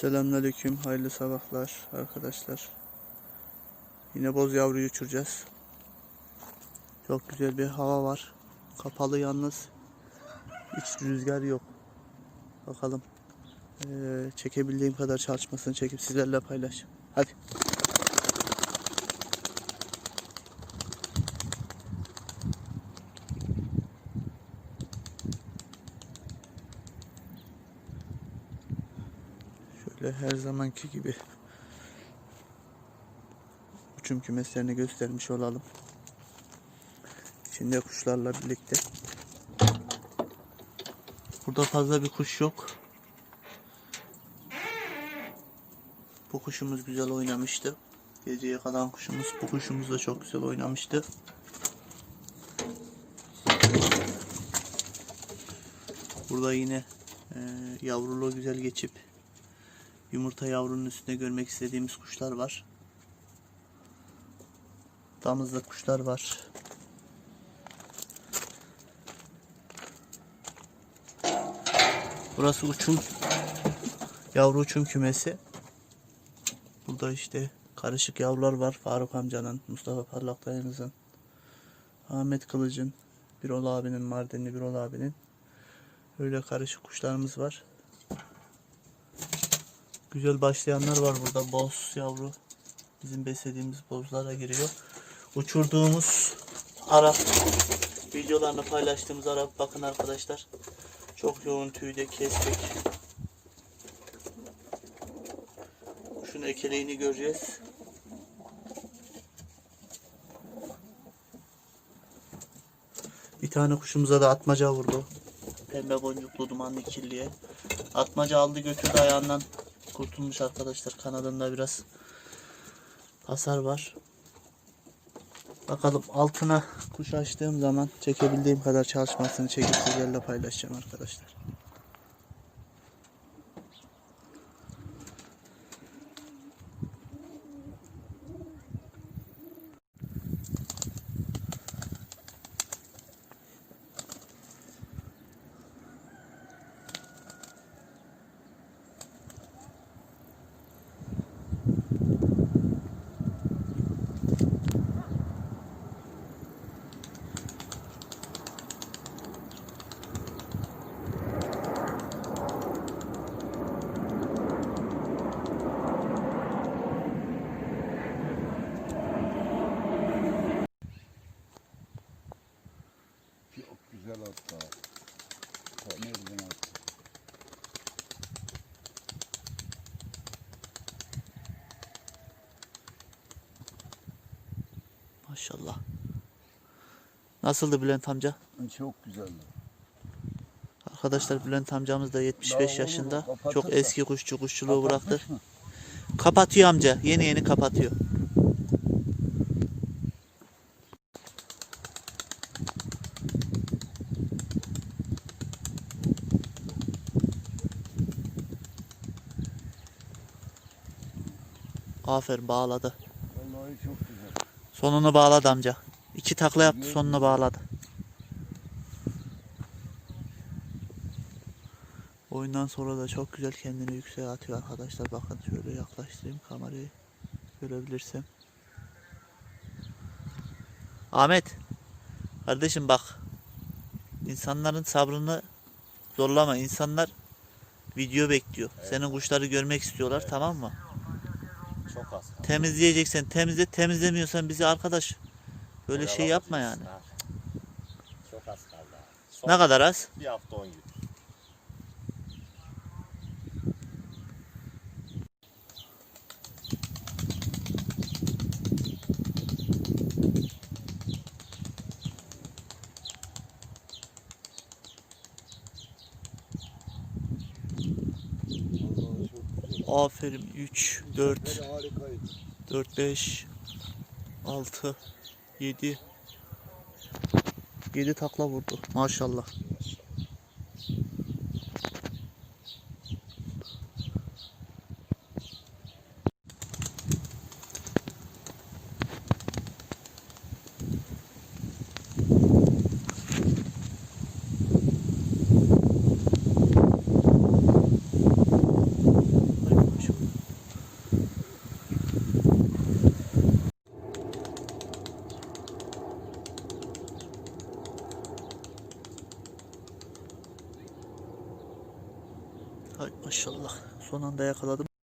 Selamünaleyküm, hayırlı sabahlar arkadaşlar. Yine boz yavruyu uçuracağız. Çok güzel bir hava var. Kapalı yalnız. Hiç rüzgar yok. Bakalım. Ee, çekebildiğim kadar çalışmasını çekip sizlerle paylaşacağım. Hadi. Şöyle her zamanki gibi uçum kümeslerini göstermiş olalım. İçinde kuşlarla birlikte. Burada fazla bir kuş yok. Bu kuşumuz güzel oynamıştı. Geceye kalan kuşumuz bu kuşumuz da çok güzel oynamıştı. Burada yine e, yavruluğu güzel geçip yumurta yavrunun üstünde görmek istediğimiz kuşlar var. Damızlık kuşlar var. Burası uçum yavru uçum kümesi. Burada işte karışık yavrular var. Faruk amcanın, Mustafa Parlak dayınızın, Ahmet Kılıç'ın, Birol abinin, Mardinli Birol abinin. Öyle karışık kuşlarımız var. Güzel başlayanlar var burada. Boz yavru. Bizim beslediğimiz bozlara giriyor. Uçurduğumuz Arap videolarını paylaştığımız Arap bakın arkadaşlar. Çok yoğun tüyde kestik. Kuşun ekeleğini göreceğiz. Bir tane kuşumuza da atmaca vurdu. Pembe boncuklu dumanlı kirliye. Atmaca aldı götürdü ayağından kurtulmuş arkadaşlar. Kanadında biraz hasar var. Bakalım altına kuş açtığım zaman çekebildiğim kadar çalışmasını çekip sizlerle paylaşacağım arkadaşlar. Çok Maşallah. Nasıldı Bülent amca? Çok güzeldi. Arkadaşlar Bülent amcamız da 75 Daha yaşında. Çok eski kuşçu kuşçuluğu bıraktı. Kapatıyor amca. Yeni yeni kapatıyor. Aferin bağladı. Vallahi çok güzel. Sonunu bağladı amca. İki takla yaptı sonunu bağladı. Oyundan sonra da çok güzel kendini yükseğe atıyor arkadaşlar. Bakın şöyle yaklaştırayım kamerayı. Görebilirsem. Ahmet. Kardeşim bak. İnsanların sabrını zorlama. İnsanlar video bekliyor. Senin kuşları görmek istiyorlar tamam mı? Çok az. kaldı. Temizleyeceksen temizle. Temizlemiyorsan bizi arkadaş. Böyle şey yapma yani. Ha. Çok az kaldı. Son Ne kadar az? Bir hafta 10 gün. Vallahi çok güzel. Aferin 3, 4, Böyle harikaydı. 4, 5, 6, 7. 7 takla vurdu. Maşallah. Hay maşallah. Son anda yakaladım.